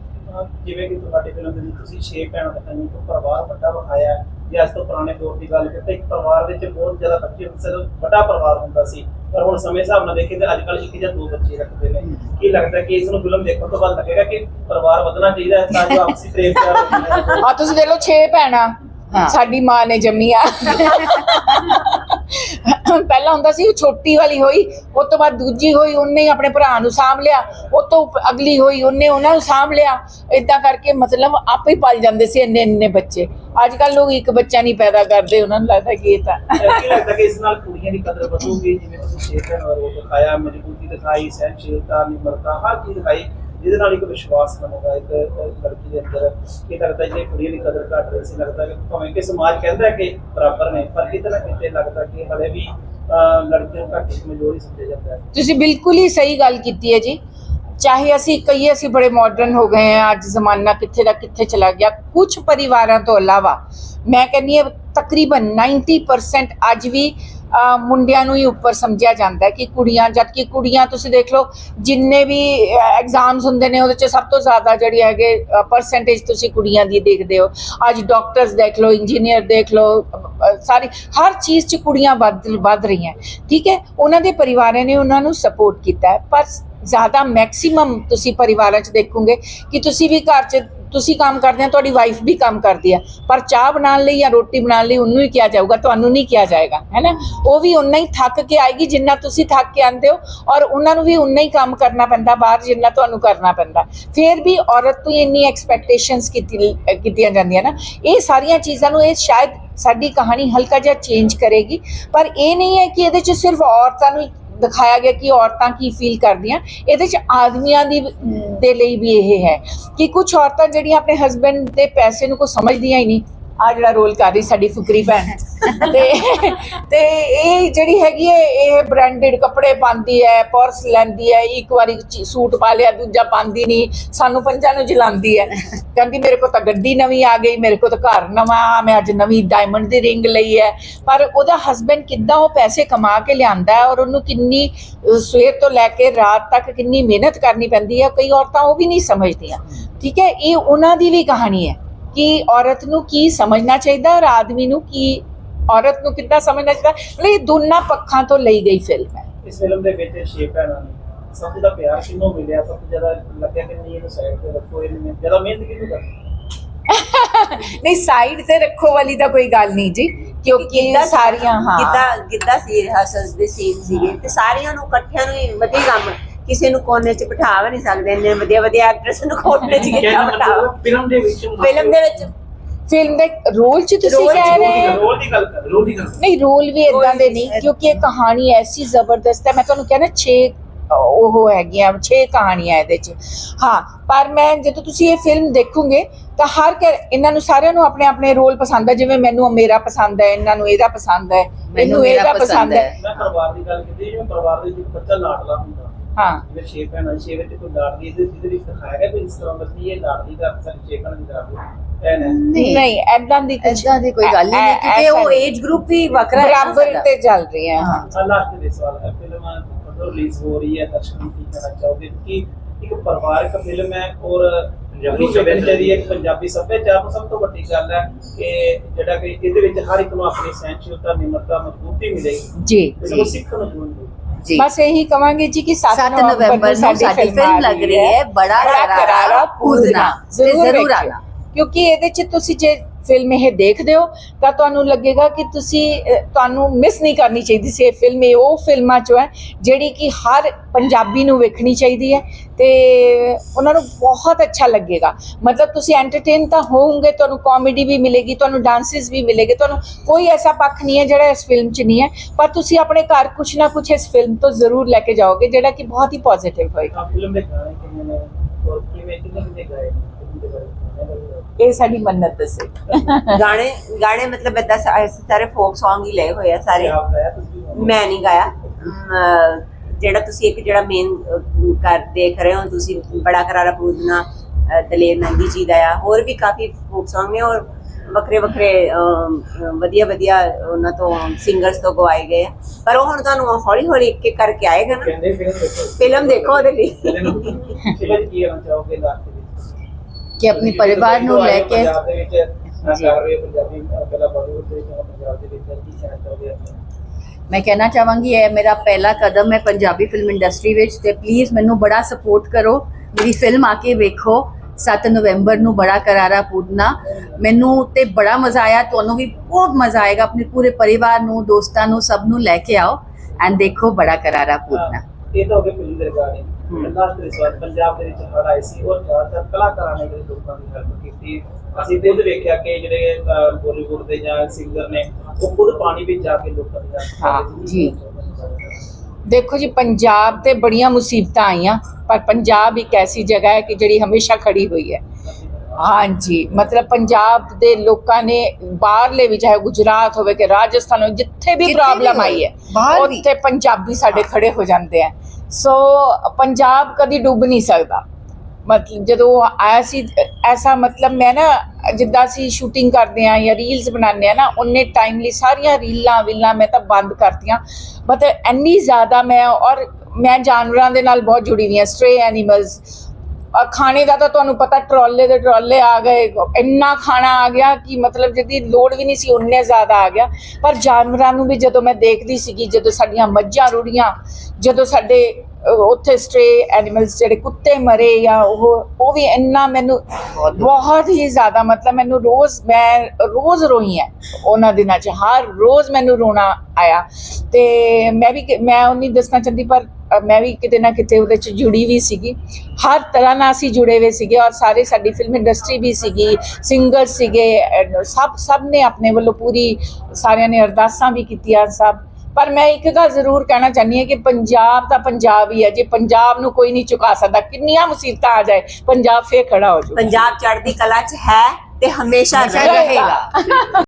ਜਿਵੇਂ ਕਿ ਤੁਹਾਡੀ ਫਿਲਮ ਦੇ ਵਿੱਚ ਤੁਸੀਂ ਛੇ ਭੈਣਾਂ ਦਾ ਇੱਕ ਪਰਿਵਾਰ ਵੱਡਾ ਵਿਖਾਇਆ। ਜੇ ਤੋਂ ਪੁਰਾਣੇ ਦੌਰ ਦੀ ਗੱਲ ਕਰੀਏ ਤਾਂ ਇੱਕ ਪਰਿਵਾਰ ਵਿੱਚ ਬਹੁਤ ਜ਼ਿਆਦਾ ਬੱਚੇ ਹੁੰਦੇ ਸਨ ਵੱਡਾ ਪਰਿਵਾਰ ਹੁੰਦਾ ਸੀ ਪਰ ਹੁਣ ਸਮੇਂ ਹਿਸਾਬ ਨਾਲ ਦੇਖੀਏ ਤਾਂ ਅੱਜ ਕੱਲ੍ਹ ਇੱਕ ਜਾਂ ਦੋ ਬੱਚੇ ਰੱਖਦੇ ਨੇ ਕੀ ਲੱਗਦਾ ਕਿ ਇਸ ਨੂੰ ਫਿਲਮ ਦੇਖਣ ਤੋਂ ਬਾਅਦ ਲੱਗੇਗਾ ਕਿ ਪਰਿਵਾਰ ਵਧਣਾ ਚਾਹੀਦਾ ਹੈ ਤਾਂ ਜੋ ਆਪਸੀ ਪ੍ਰੇਮ ਪਿਆਰ। ਆ ਤੁਸੀਂ ਦੇਖ ਲਓ 6 ਭੈਣਾਂ ਹਾਂ। ਸਾਡੀ ਮਾਂ ਨੇ ਜੰਮੀਆਂ ਪਹਿਲਾਂ ਹੁੰਦਾ ਸੀ ਉਹ ਛੋਟੀ ਵਾਲੀ ਹੋਈ ਉਸ ਤੋਂ ਬਾਅਦ ਦੂਜੀ ਹੋਈ ਉਹਨੇ ਹੀ ਆਪਣੇ ਭਰਾ ਨੂੰ ਸਾਂਭ ਲਿਆ। ਉਹ ਤੋਂ ਉਪ- ਅਗਲੀ ਹੋਈ ਉਹਨੇ ਉਹਨਾਂ ਨੂੰ ਸਾਂਭ ਲਿਆ। ਇਦਾਂ ਕਰਕੇ ਮਤਲਬ ਆਪੇ ਹੀ ਪਲ ਜਾਂਦੇ ਸੀ ਇੰਨੇ ਇੰਨੇ ਬੱਚੇ। ਅੱਜ ਕੱਲ ਲੋਕ ਇੱਕ ਬੱਚਾ ਨਹੀਂ ਪੈਦਾ ਕਰਦੇ ਉਹਨਾਂ ਨੂੰ ਲੱਗਦਾ ਕਿ ਇਹ ਤਾਂ ਕੀ ਲੱਗਦਾ ਕਿ ਇਸ ਨਾਲ ਕੁੜੀਆਂ ਦੀ ਕਦਰ ਵਧੂਗੀ? ਜਿਵੇਂ ਤੁਸੀਂ ਸ਼ੇਖਰ ਔਰ ਉਹ ਦਿਖਾਇਆ ਮਜ਼ਬੂਤੀ ਦਿਖਾਈ ਸਹਿਨਸ਼ੀਲਤਾ ਨਿਮਰਤਾ ਹਰ ਚੀਜ਼ ਦਿਖਾਈ। ਜਿਹਦੇ ਨਾਲ ਇੱਕ ਵਿਸ਼ਵਾਸ ਬਣੇਗਾ ਇੱਕ ਅਹ, ਲੜਕੀ ਦੇ ਅੰਦਰ ਕੀ ਲੱਗਦਾ ਜੇ ਕੁੜੀਆਂ ਦੀ ਕਦਰ ਘਟ ਰਹੀ ਸੀ ਲੱਗਦਾ ਕਿ ਭਾਵੇਂ ਕਿ ਸਮਾਜ ਕਹਿੰਦਾ ਹੈ ਕਿ ਬਰਾਬਰ ਨੇ ਪਰ ਕਿਤੇ ਨਾ ਕਿਤੇ ਲੱਗਦਾ ਕਿ ਹਲੇ ਵੀ ਅਹ, ਲੜਕੀਆਂ ਨੂੰ ਘੱਟ ਕਮਜ਼ੋਰੀ ਸਮਝਿਆ ਜਾਂਦਾ ਹੈ ਤੁਸੀਂ ਬਿਲਕੁਲ ਹੀ ਸਹੀ ਗੱਲ ਕੀਤੀ ਹੈ ਜੀ ਚਾਹੇ ਅਸੀਂ ਕਹੀਏ ਅਸੀਂ ਬੜੇ ਮਾਡਰਨ ਹੋ ਗਏ ਹਾਂ ਅੱਜ ਜ਼ਮਾਨਾ ਕਿੱਥੇ ਦਾ ਕਿੱਥੇ ਚਲਾ ਗਿਆ ਕੁਝ ਪਰਿਵਾਰਾਂ ਤੋਂ ਇਲਾਵਾ ਮੈਂ ਕਹਿੰਦੀ ਹਾਂ ਤਕਰੀਬਨ 90% ਅੱਜ ਵੀ ਅਹ, ਮੁੰਡਿਆਂ ਨੂੰ ਹੀ ਉੱਪਰ ਸਮਝਿਆ ਜਾਂਦਾ ਕਿ ਕੁੜੀਆਂ ਜਦ ਕਿ ਕੁੜੀਆਂ ਤੁਸੀਂ ਦੇਖ ਲਓ ਜਿੰਨੇ ਵੀ ਐਗਜ਼ਾਮਸ ਹੁੰਦੇ ਨੇ ਉਹਦੇ ਚ ਸਭ ਤੋਂ ਜ਼ਿਆਦਾ ਜਿਹੜੀ ਹੈਗੇ ਪਰਸੈਂਟੇਜ ਤੁਸੀਂ ਕੁੜੀਆਂ ਦੀ ਦੇਖਦੇ ਹੋ। ਅੱਜ ਡਾਕਟਰਸ ਦੇਖ ਲਓ ਇੰਜੀਨੀਅਰ ਦੇਖ ਲਓ ਅਹ, ਸਾਰੀ ਹਰ ਚੀਜ਼ 'ਚ ਕੁੜੀਆਂ ਵੱਧ ਵੱਧ ਰਹੀਆਂ ਠੀਕ ਹੈ? ਉਹਨਾਂ ਦੇ ਪਰਿਵਾਰਾਂ ਨੇ ਉਹਨਾਂ ਨੂੰ ਸਪੋਰਟ ਕੀਤਾ ਪਰ ਜ਼ਿਆਦਾ ਮੈਕਸਿਮਮ ਤੁਸੀਂ ਪਰਿਵਾਰਾਂ 'ਚ ਦੇਖੋਗੇ ਕਿ ਤੁਸੀਂ ਵੀ ਘਰ 'ਚ ਤੁਸੀਂ ਕੰਮ ਕਰਦੇ ਆ ਤੁਹਾਡੀ ਵਾਈਫ ਵੀ ਕੰਮ ਕਰਦੀ ਹੈ। ਪਰ ਚਾਹ ਬਣਾਉਣ ਲਈ ਜਾਂ ਰੋਟੀ ਬਣਾਉਣ ਲਈ ਉਹਨੂੰ ਹੀ ਕਿਹਾ ਜਾਊਗਾ, ਤੁਹਾਨੂੰ ਨਹੀਂ ਕਿਹਾ ਜਾਏਗਾ ਹੈਨਾ ਉਹ ਵੀ ਉਨਾ ਹੀ ਥੱਕ ਕੇ ਆਏਗੀ ਜਿੰਨਾ ਤੁਸੀਂ ਥੱਕ ਕੇ ਆਉਂਦੇ ਹੋ ਔਰ ਉਹਨਾਂ ਨੂੰ ਵੀ ਉਨਾ ਹੀ ਕੰਮ ਕਰਨਾ ਪੈਂਦਾ, ਬਾਹਰ ਜਿੰਨਾ ਤੁਹਾਨੂੰ ਕਰਨਾ ਪੈਂਦਾ। ਫਿਰ ਵੀ ਔਰਤ ਤੋਂ ਹੀ ਇੰਨੀ ਐਕਸਪੈਕਟੇਸ਼ਨਸ ਕੀਤੀਆਂ ਜਾਂਦੀਆਂ ਨਾ। ਇਹ ਸਾਰੀਆਂ ਚੀਜ਼ਾਂ ਨੂੰ ਇਹ ਸ਼ਾਇਦ ਸਾਡੀ ਕਹਾਣੀ ਹਲਕਾ ਜਿਹਾ ਚੇਂਜ ਕਰੇਗੀ। ਪਰ ਇਹ ਨਹੀਂ ਹੈ ਕਿ ਇਹਦੇ 'ਚ ਸਿਰਫ ਔਰਤਾਂ ਨੂੰ ਦਿਖਾਇਆ ਗਿਆ ਕਿ ਔਰਤਾਂ ਕੀ ਫੀਲ ਕਰਦੀਆਂ। ਇਹਦੇ 'ਚ ਆਦਮੀਆਂ ਦੀ ਦੇ ਲਈ ਵੀ ਇਹ ਹੈ ਕਿ ਕੁਝ ਔਰਤਾਂ ਜਿਹੜੀਆਂ ਆਪਣੇ ਹਸਬੰਡ ਦੇ ਪੈਸੇ ਨੂੰ ਕੋ ਸਮਝਦੀਆਂ ਹੀ ਨਹੀਂ ਆ ਜਿਹੜਾ ਰੋਲ ਕਰ ਰਹੀ ਸਾਡੀ ਫੁਕਰੀ ਭੈਣ। ਤੇ ਤੇ ਇਹ ਜਿਹੜੀ ਹੈਗੀ ਹੈ ਇਹ ਬ੍ਰਾਂਡਡ ਕੱਪੜੇ ਪਾਉਂਦੀ ਹੈ ਪਰਸ ਲੈਂਦੀ ਹੈ ਇੱਕ ਵਾਰੀ ਸੂਟ ਪਾ ਲਿਆ, ਦੂਜਾ ਪਾਉਂਦੀ ਨਹੀਂ ਸਾਨੂੰ ਪੰਜਾਂ ਨੂੰ ਜਲਾਉਂਦੀ ਹੈ ਕਹਿੰਦੀ ਮੇਰੇ ਕੋਲ ਤਾਂ ਗੱਡੀ ਨਵੀਂ ਆ ਗਈ, ਮੇਰੇ ਕੋਲ ਤਾਂ ਘਰ ਨਵਾਂ, ਮੈਂ ਅੱਜ ਨਵੀਂ ਡਾਇਮੰਡ ਦੀ ਰਿੰਗ ਲਈ ਹੈ ਪਰ ਉਹਦਾ ਹਸਬੰਡ ਕਿੱਦਾਂ ਉਹ ਪੈਸੇ ਕਮਾ ਕੇ ਲਿਆਂਦਾ ਔਰ ਉਹਨੂੰ ਕਿੰਨੀ ਸਵੇਰ ਤੋਂ ਲੈ ਕੇ ਰਾਤ ਤੱਕ ਕਿੰਨੀ ਮਿਹਨਤ ਕਰਨੀ ਪੈਂਦੀ ਹੈ ਕਈ ਔਰਤਾਂ ਉਹ ਵੀ ਨਹੀਂ ਸਮਝਦੀਆਂ। ਠੀਕ ਹੈ ਇਹ ਉਹਨਾਂ ਦੀ ਵੀ ਕਹਾਣੀ ਹੈ ਕਿ ਔਰਤ ਨੂੰ ਕੀ ਸਮਝਣਾ ਚਾਹੀਦਾ ਔਰ ਆਦਮੀ ਨੂੰ ਕੀ ਔਰਤ ਨੂੰ ਕਿੱਦਾਂ ਸਮਝਣਾ ਚਾਹੀਦਾ? ਮਤਲਬ ਇਹ ਦੋਨਾਂ ਪੱਖਾਂ ਤੋਂ ਲਈ ਗਈ ਫਿਲਮ ਹੈ। ਇਸ ਫਿਲਮ ਦੇ ਵਿੱਚ ਛੇ ਭੈਣਾਂ ਨੇ। ਸਭ ਤੋਂ ਜ਼ਿਆਦਾ ਪਿਆਰ ਕਿਹਨੂੰ ਮਿਲਿਆ? ਸਭ ਤੋਂ ਜ਼ਿਆਦਾ ਲੱਗਿਆ ਕਿ ਨਹੀਂ ਇਹਨੂੰ ਸਾਈਡ ਤੇ ਰੱਖੋ ਇਹਨੂੰ ਜ਼ਿਆਦਾ ਮਿਹਨਤ ਕਿਹਨੂੰ ਕਰਨੀ? ਨਹੀਂ ਸਾਈਡ ਤੇ ਰੱਖੋ ਵਾਲੀ ਤਾਂ ਕੋਈ ਗੱਲ ਨਹੀਂ ਜੀ ਕਿਉਂਕਿ ਸਾਰੀਆਂ ਹਾਂ। ਕਿੱਦਾਂ ਕਿੱਦਾਂ ਸੀ ਰਿਹਰਸਲਸ ਦੇ ਸੀਨ ਸੀਗੇ? ਤੇ ਸਾਰਿਆਂ ਨੂੰ ਇਕੱਠਿਆਂ ਨੂੰ ਹੀ ਵਧੀਆ ਕੰਮ ਕਿਸੇ ਨੂੰ ਕੋਨੇ 'ਚ ਬਿਠਾ ਵੀ ਨਹੀਂ ਸਕਦੇ ਇੰਨੇ ਵਧੀਆ ਵਧੀਆ ਐਕਟਰਸ ਨੂੰ ਕੋਨੇ 'ਚ ਕਿੱਦਾਂ ਬਿਠਾਓ ਫਿਲਮ ਦੇ ਵਿੱਚ ਫਿਲਮ ਦੇ ਵਿੱਚ ਫਿਲਮ ਦੇ ਰੋਲ ਚ ਤੁਸੀਂ ਕਹਿ ਰਹੇ ਹੋ ਰੋਲ ਦੀ ਗੱਲ ਕਰ ਰੋਲ ਦੀ ਗੱਲ। ਨਹੀਂ ਰੋਲ ਵੀ ਇਦਾਂ ਦੇ ਨਹੀਂ ਕਿਉਂਕਿ ਇਹ ਕਹਾਣੀ ਐਸੀ ਜ਼ਬਰਦਸਤ ਹੈ ਮੈਂ ਤੁਹਾਨੂੰ ਕਹਿੰਦਾ 6 ਉਹ ਹੈਗੀਆਂ 6 ਕਹਾਣੀਆਂ ਇਹਦੇ ਚ ਹਾਂ ਪਰ ਮੈਂ ਜਦੋਂ ਤੁਸੀਂ ਇਹ ਫਿਲਮ ਦੇਖੋਗੇ ਤਾਂ ਹਰ ਕੇ ਇਹਨਾਂ ਨੂੰ ਸਾਰਿਆਂ ਨੂੰ ਆਪਣੇ ਆਪਣੇ ਰੋਲ ਪਸੰਦ ਹੈ ਜਿਵੇਂ ਮੈਨੂੰ ਮੇਰਾ ਪਸੰਦ ਹੈ ਇਹਨਾਂ ਨੂੰ ਇਹਦਾ ਪਸੰਦ ਹੈ ਮੈਨੂੰ ਇਹਦਾ ਪਸੰਦ ਹੈ। ਮੈਂ ਪਰਿਵਾਰ ਦੀ ਗੱਲ ਕੀਤੀ ਜਿਵੇਂ ਪਰਿਵਾਰ ਦੇ ਵਿੱਚ ਬੱਚਾ ਲਾਡਲਾ ਹੁੰਦਾ ਹਾਂ। ਜਿਵੇਂ ਛੇ ਭੈਣਾਂ ਛੇ ਵਿੱਚ ਕੋਈ ਲਾਡਲੀ ਇਹਦੇ ਜਿਹਦੇ ਵਿੱਚ ਦਿਖਾਇਆ ਗਿਆ ਕੋਈ ਇਸ ਤਰ੍ਹਾਂ ਦਾ ਕਿ ਇਹ ਲਾਡਲੀ ਦਾ ਅਕਸਰ ਛੇ ਭੈਣਾਂ ਦੀ ਲਾਡਲੀ ਨਹੀਂ। ਨਹੀਂ ਐਦਾਂ ਦੀ ਕੁਝ ਏਦਾਂ ਦੀ ਕੋਈ ਗੱਲ ਨਹੀਂ ਕਿਉਂਕਿ ਉਹ ਏਜ ਗਰੁੱਪ ਵੀ ਵੱਖਰਾ ਬਰਾਬਰ। ਤੇ ਚੱਲ ਰਹੀ ਹੈ। ਹਾਂ। ਲਾਸਟ ਦੇ ਸਵਾਲ ਹੈ ਫਿਲਮ ਕਦੋਂ ਰਿਲੀਜ਼ ਹੋ ਰਹੀ ਹੈ ਦਰਸ਼ਕਾਂ ਨੂੰ ਕੀ ਕਹਿਣਾ ਚਾਹੋਗੇ? ਕਿ ਇੱਕ ਪਰਿਵਾਰਕ ਫਿਲਮ ਹੈ ਔਰ ਪੰਜਾਬੀ ਸੱਭਿਆਚਾਰ ਦੀ ਇੱਕ ਪੰਜਾਬੀ ਸੱਭਿਆਚਾਰ ਨੂੰ ਸਭ ਤੋਂ ਵੱਡੀ ਗੱਲ ਹੈ ਕਿ ਜਿਹੜਾ ਕਿ ਇਹਦੇ ਵਿੱਚ ਹਰ ਇੱਕ ਨੂੰ ਆਪਣੀ ਸਹਿਨਸ਼ੀਲਤਾ ਨਿਮਰਤਾ ਮਜ਼ਬੂਤੀ ਮਿਲੇਗੀ। ਜੀ। ਸਿੱਖਣ ਨੂੰ ਮਿਲੇਗੀ ਜੀ। ਬਸ ਇਹੀ ਕਵਾਂਗੇ ਜੀ ਕਿ 7 7 ਨਵੰਬਰ ਨੂੰ ਸਾਡੀ ਫਿਲਮ ਲੱਗ ਰਹੀ ਹੈ ਬੜਾ ਕਰਾਰਾ ਪੂਜਨਾ ਜ਼ਰੂਰ। ਆਣਾ। ਕਿਉਂਕਿ ਇਹਦੇ ਚ ਤੁਸੀਂ ਜੇ ਫਿਲਮ ਇਹ ਦੇਖਦੇ ਹੋ, ਤਾਂ ਤੁਹਾਨੂੰ ਲੱਗੇਗਾ ਕਿ ਤੁਸੀਂ ਤੁਹਾਨੂੰ ਮਿਸ ਨਹੀਂ ਕਰਨੀ ਚਾਹੀਦੀ ਸੀ ਇਹ ਫਿਲਮ ਇਹ ਉਹ ਫਿਲਮਾਂ ਚੋਂ ਹੈ ਜਿਹੜੀ ਕਿ ਹਰ ਪੰਜਾਬੀ ਨੂੰ ਵੇਖਣੀ ਚਾਹੀਦੀ ਹੈ ਤੇ ਉਹਨਾਂ ਨੂੰ ਬਹੁਤ ਅੱਛਾ ਲੱਗੇਗਾ। ਮਤਲਬ ਤੁਸੀਂ ਐਂਟਰਟੇਨ ਤਾਂ ਹੋਵੋਗੇ, ਤੁਹਾਨੂੰ ਕਾਮੇਡੀ ਵੀ ਮਿਲੇਗੀ, ਤੁਹਾਨੂੰ ਡਾਂਸਸ ਵੀ ਮਿਲੇਗੇ, ਤੁਹਾਨੂੰ ਕੋਈ ਐਸਾ ਪੱਖ ਨਹੀਂ ਹੈ ਜਿਹੜਾ ਇਸ ਫਿਲਮ 'ਚ ਨਹੀਂ ਹੈ। ਪਰ ਤੁਸੀਂ ਆਪਣੇ ਘਰ ਕੁਝ ਨਾ ਕੁਝ ਇਸ ਫਿਲਮ ਤੋਂ ਜ਼ਰੂਰ ਲੈ ਕੇ ਜਾਓਗੇ, ਜਿਹੜਾ ਕਿ ਬਹੁਤ ਹੀ ਪੋਜ਼ਿਟਿਵ ਹੋਏਗਾ। ਫਿਲਮ ਦੇ ਗਾਣੇ ਕਿੰਨੇ ਨੇ ਔਰ ਕਿਵੇਂ, ਕਿੰਨੇ ਕਿੰਨੇ ਗਾਏ ਇਹ ਸਾਡੀ ਮੰਨਤ ਦੱਸੇ। ਗਾਣੇ ਗਾਣੇ ਮਤਲਬ ਸਾ- ਅਸੀਂ ਸਾਰੇ ਫੋਕ Song ਹੀ ਲਏ ਹੋਏ ਆ ਸਾਰੇ। ਮੈਂ ਨਹੀਂ ਗਾਇਆ। ਜਿਹੜਾ ਤੁਸੀਂ ਇੱਕ ਜਿਹੜਾ ਮੇਨ ਕਰ ਦੇਖ ਰਹੇ ਹੋ ਤੁਸੀਂ ਬੜਾ ਕਰਾਰਾ ਪੂਜਨਾ ਦਲੇਰ ਨੰਦੀ ਜੀ ਦਾ ਆ ਹੋਰ ਵੀ ਕਾਫੀ ਫੋਕ Song ਨੇ ਔਰ ਵੱਖਰੇ ਵੱਖਰੇ ਵਧੀਆ ਵਧੀਆ ਉਹਨਾਂ ਤੋਂ ਸਿੰਗਰਸ ਤੋਂ ਗਵਾਏ ਗਏ ਆ। ਪਰ ਉਹ ਹੁਣ ਤੁਹਾਨੂੰ ਹੌਲੀ ਹੌਲੀ ਇੱਕ ਇੱਕ ਕਰਕੇ ਆਏਗਾ ਨਾ। ਫਿਲਮ ਦੇਖੋ। ਫਿਲਮ ਦੇਖੋ ਉਹਦੇ ਲਈ। ਫਿਲਮ ਕੀ ਕਹਿਣਾ ਚਾਹੋਗੇ ਲਾਸਟ ਕਿ ਆਪਣੇ ਪਰਿਵਾਰ ਨੂੰ ਲੈ ਕੇ ਮੈਂ ਕਹਿਣਾ ਚਾਹਾਂਗੀ ਇਹ ਮੇਰਾ ਪਹਿਲਾ ਕਦਮ ਹੈ ਪੰਜਾਬੀ ਫਿਲਮ ਇੰਡਸਟਰੀ ਵਿੱਚ ਤੇ ਪਲੀਜ਼ ਮੈਨੂੰ ਬੜਾ ਸਪੋਰਟ ਕਰੋ। ਮੇਰੀ ਫਿਲਮ ਆ ਕੇ ਵੇਖੋ। 7 ਨਵੰਬਰ ਨੂੰ ਬੜਾ ਕਰਾਰਾ ਪੂਰਨਾ। ਮੈਨੂੰ ਤੇ ਬੜਾ ਮਜ਼ਾ ਆਇਆ। ਤੁਹਾਨੂੰ ਵੀ ਬਹੁਤ ਮਜ਼ਾ ਆਏਗਾ ਆਪਣੇ ਪੂਰੇ ਪਰਿਵਾਰ ਨੂੰ ਦੋਸਤਾਂ ਨੂੰ ਸਭ ਨੂੰ ਲੈ ਕੇ ਆਓ। ਐਂਡ ਦੇਖੋ ਬੜਾ ਕਰਾਰਾ ਪੂਰਨਾ। ਇਹ ਤਾਂ ਹੋ ਗਿਆ ਫਿਲਮ ਦੇ ਰਿਗਾਰਡਿੰਗ ਲਾਸਟ ਵਾਰ ਪੰਜਾਬ ਦੇ ਵਿੱਚ ਹੜ ਆਈ ਸੀ ਔਰ ਜ਼ਿਆਦਾਤਰ ਕਲਾਕਾਰਾਂ ਨੇ ਜਿਹੜੇ ਲੋਕਾਂ ਦੀ ਹੈਲਪ ਕੀਤੀ ਅਸੀਂ ਖੁਦ ਵੇਖਿਆ ਕਿ ਜਿਹੜੇ ਬਾਲੀਵੁੱਡ ਦੇ ਜਾਂ ਸਿੰਗਰ ਨੇ ਉਹ ਖੁਦ ਪਾਣੀ ਵਿੱਚ ਜਾ ਕੇ ਲੋਕਾਂ ਦੀ help ਕਰ ਰਹੇ ਹਾਂ, ਸੀ। ਜੀ। ਦੇਖੋ ਜੀ ਪੰਜਾਬ ਤੇ ਬੜੀਆਂ ਮੁਸੀਬਤਾਂ ਆਈਆਂ ਪਰ ਪੰਜਾਬ ਇੱਕ ਐਸੀ ਜਗ੍ਹਾ ਹੈ ਕਿ ਜਿਹੜੀ ਹਮੇਸ਼ਾ ਖੜੀ ਹੋਈ ਹੈ ਹਾਂਜੀ ਮਤਲਬ ਪੰਜਾਬ ਦੇ ਲੋਕਾਂ ਨੇ ਬਾਹਰਲੇ ਵੀ ਚਾਹੇ ਗੁਜਰਾਤ ਹੋਵੇ ਕਿ ਰਾਜਸਥਾਨ ਹੋਵੇ ਜਿੱਥੇ ਵੀ ਪ੍ਰੋਬਲਮ ਆਈ ਹੈ। ਉੱਥੇ ਪੰਜਾਬੀ ਸਾਡੇ ਖੜੇ ਹੋ ਜਾਂਦੇ ਆ ਸੋ ਪੰਜਾਬ ਕਦੀ ਡੁੱਬ ਨਹੀਂ ਸਕਦਾ। ਮਤਲਬ ਜਦੋਂ ਆਇਆ ਸੀ, ਐਸਾ ਮਤਲਬ ਮੈਂ ਨਾ ਜਿੱਦਾਂ ਅਸੀਂ ਸ਼ੂਟਿੰਗ ਕਰਦੇ ਆ ਜਾਂ ਰੀਲਸ ਬਣਾਉਂਦੇ ਆ ਨਾ, ਉਹਨੇ ਟਾਈਮਲੀ ਸਾਰੀਆਂ ਰੀਲਾਂ ਵਿਲਾਂ ਮੈਂ ਤਾਂ ਬੰਦ ਕਰਤੀਆਂ। ਮਤਲਬ ਇੰਨੀ ਜ਼ਿਆਦਾ ਮੈਂ ਔਰ ਮੈਂ ਜਾਨਵਰਾਂ ਦੇ ਨਾਲ ਬਹੁਤ ਜੁੜੀ ਹੋਈ ਹਾਂ ਸਟ੍ਰੇ ਐਨੀਮਲਸ ਖਾਣੇ ਦਾ ਤਾਂ ਤੁਹਾਨੂੰ ਪਤਾ ਟਰਾਲੇ ਦੇ ਟਰਾਲੇ ਆ ਗਏ ਇੰਨਾ ਖਾਣਾ ਆ ਗਿਆ ਕਿ ਮਤਲਬ ਜਿਹਦੀ ਲੋੜ ਵੀ ਨਹੀਂ ਸੀ ਉਨੇ ਜ਼ਿਆਦਾ ਆ ਗਿਆ। ਪਰ ਜਾਨਵਰਾਂ ਨੂੰ ਵੀ ਜਦੋਂ ਮੈਂ ਦੇਖਦੀ ਸੀਗੀ ਜਦੋਂ ਸਾਡੀਆਂ ਮੱਝਾਂ ਰੁੜੀਆਂ ਜਦੋਂ ਸਾਡੇ ਉੱਥੇ ਸਟ੍ਰੇ ਐਨੀਮਲਸ ਜਿਹੜੇ ਕੁੱਤੇ ਮਰੇ ਜਾਂ ਉਹ ਉਹ ਵੀ ਇੰਨਾ ਮੈਨੂੰ ਬਹੁਤ ਹੀ ਜ਼ਿਆਦਾ ਮਤਲਬ ਮੈਨੂੰ ਰੋਜ਼ ਮੈਂ ਰੋਜ਼ ਰੋਈ ਹੈ ਉਹਨਾਂ ਦਿਨਾਂ 'ਚ ਹਰ ਰੋਜ਼ ਮੈਨੂੰ ਰੋਣਾ ਆਇਆ। ਤੇ ਮੈਂ ਵੀ ਮੈਂ ਉਹ ਨਹੀਂ ਦੱਸਣਾ ਚਾਹੁੰਦੀ ਪਰ ਮੈਂ ਵੀ ਕਿਤੇ ਨਾ ਕਿਤੇ ਉਹਦੇ 'ਚ ਜੁੜੀ ਵੀ ਸੀਗੀ। ਹਰ ਤਰ੍ਹਾਂ ਨਾਲ ਅਸੀਂ ਜੁੜੇ ਹੋਏ ਸੀਗੇ ਔਰ ਸਾਰੇ ਸਾਡੀ ਫਿਲਮ ਇੰਡਸਟਰੀ ਵੀ ਸੀਗੀ ਸਿੰਗਰ ਸੀਗੇ ਸਭ ਸਭ ਨੇ ਆਪਣੇ ਵੱਲੋਂ ਪੂਰੀ ਸਾਰਿਆਂ ਨੇ ਅਰਦਾਸਾਂ ਵੀ ਕੀਤੀਆਂ ਸਭ। ਪਰ ਮੈਂ ਇੱਕ ਗੱਲ ਜ਼ਰੂਰ ਕਹਿਣਾ ਚਾਹੁੰਦੀ ਹਾਂ ਕਿ ਪੰਜਾਬ ਤਾਂ ਪੰਜਾਬ ਹੀ ਹੈ ਜੇ ਪੰਜਾਬ ਨੂੰ ਕੋਈ ਨਹੀਂ ਚੁਕਾ ਸਕਦਾ ਕਿੰਨੀਆਂ ਮੁਸੀਬਤਾਂ ਆ ਜਾਏ ਪੰਜਾਬ ਫੇਰ ਖੜਾ ਹੋ ਜਾਊ। ਪੰਜਾਬ ਚੜ੍ਹਦੀ ਕਲਾ 'ਚ ਹੈ ਤੇ ਹਮੇਸ਼ਾ ਰਹੇਗਾ।